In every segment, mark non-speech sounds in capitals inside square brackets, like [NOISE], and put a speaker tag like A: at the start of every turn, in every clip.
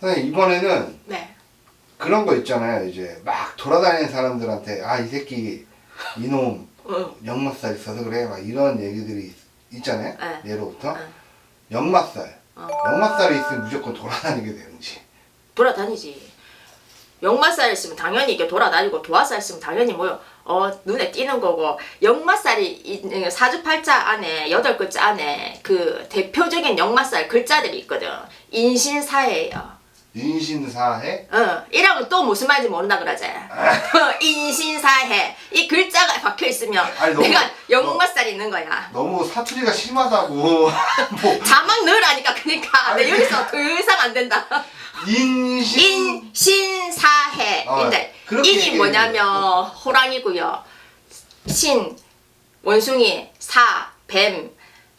A: 선생님 이번에는
B: 네.
A: 그런 거 있잖아요. 이제 막 돌아다니는 사람들한테 아 이 새끼 이놈
B: 응.
A: 역맛살 있어서 그래 막 이런 얘기들이 있- 있잖아요.
B: 네.
A: 예로부터
B: 네.
A: 역맛살.
B: 어.
A: 역맛살이 있으면 무조건 돌아다니게 되는지.
B: 돌아다니지. 역마살 있으면 당연히 이게 돌아다니고 도화살 있으면 당연히 뭐요 어 눈에 띄는 거고 역마살이 이- 사주팔자 안에 여덟 글자 안에 그 대표적인 역마살 글자들이 있거든. 인신사해예요.
A: 인신사해
B: 어, 이랑은 또 무슨 말인지 모른다 그러지. 어, 인신사해. 이 글자가 박혀 있으면
A: 아니, 너무-
B: 내가 역마살 있는 거야.
A: 너무 사투리가 심하다고. [LAUGHS] 뭐
B: 자막 넣으라니까 그러니까
A: 아니,
B: 내 여기서 더 이상 안 된다.
A: 인신
B: 인신사해인데
A: 아, 그렇게
B: 인이
A: 얘기해
B: 뭐냐면 호랑이고요. 신 원숭이 사 뱀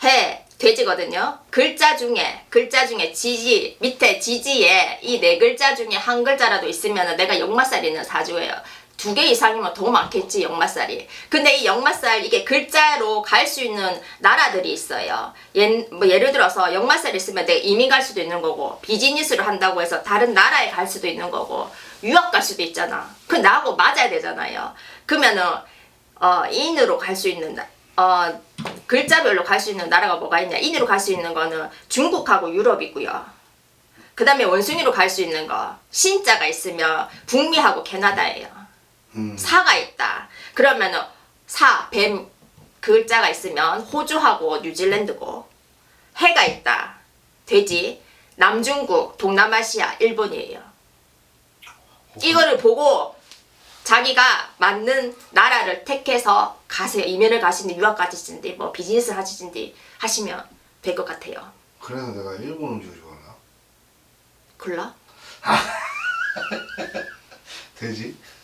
B: 해 돼지거든요. 글자 중에 글자 중에 지지 밑에 지지에 이 네 글자 중에 한 글자라도 있으면 내가 역마살이 있는 사주예요. 두 개 이상이면 더 많겠지 역마살이. 근데 이 역마살 이게 글자로 갈 수 있는 나라들이 있어요. 예, 뭐 예를 들어서 역마살 있으면 내가 이민 갈 수도 있는 거고 비즈니스를 한다고 해서 다른 나라에 갈 수도 있는 거고 유학 갈 수도 있잖아. 그 나하고 맞아야 되잖아요. 그러면은 어 인으로 갈 수 있는 나- 어 글자별로 갈 수 있는 나라가 뭐가 있냐? 인으로 갈 수 있는 거는 중국하고 유럽이고요. 그 다음에 원숭이로 갈 수 있는 거 신자가 있으면 북미하고 캐나다예요.
A: 음.
B: 사가 있다. 그러면은 사, 뱀 글자가 있으면 호주하고 뉴질랜드고 해가 있다. 돼지, 남중국, 동남아시아, 일본이에요. 이거를 보고 자기가 맞는 나라를 택해서 가세요. 이민을 가시는데 유학 가시는데 뭐 비즈니스 하시는데 하시면 될 것 같아요.
A: 그래서 내가 일본 음식을 좋아하나?
B: 골라?
A: 돼지? [LAUGHS]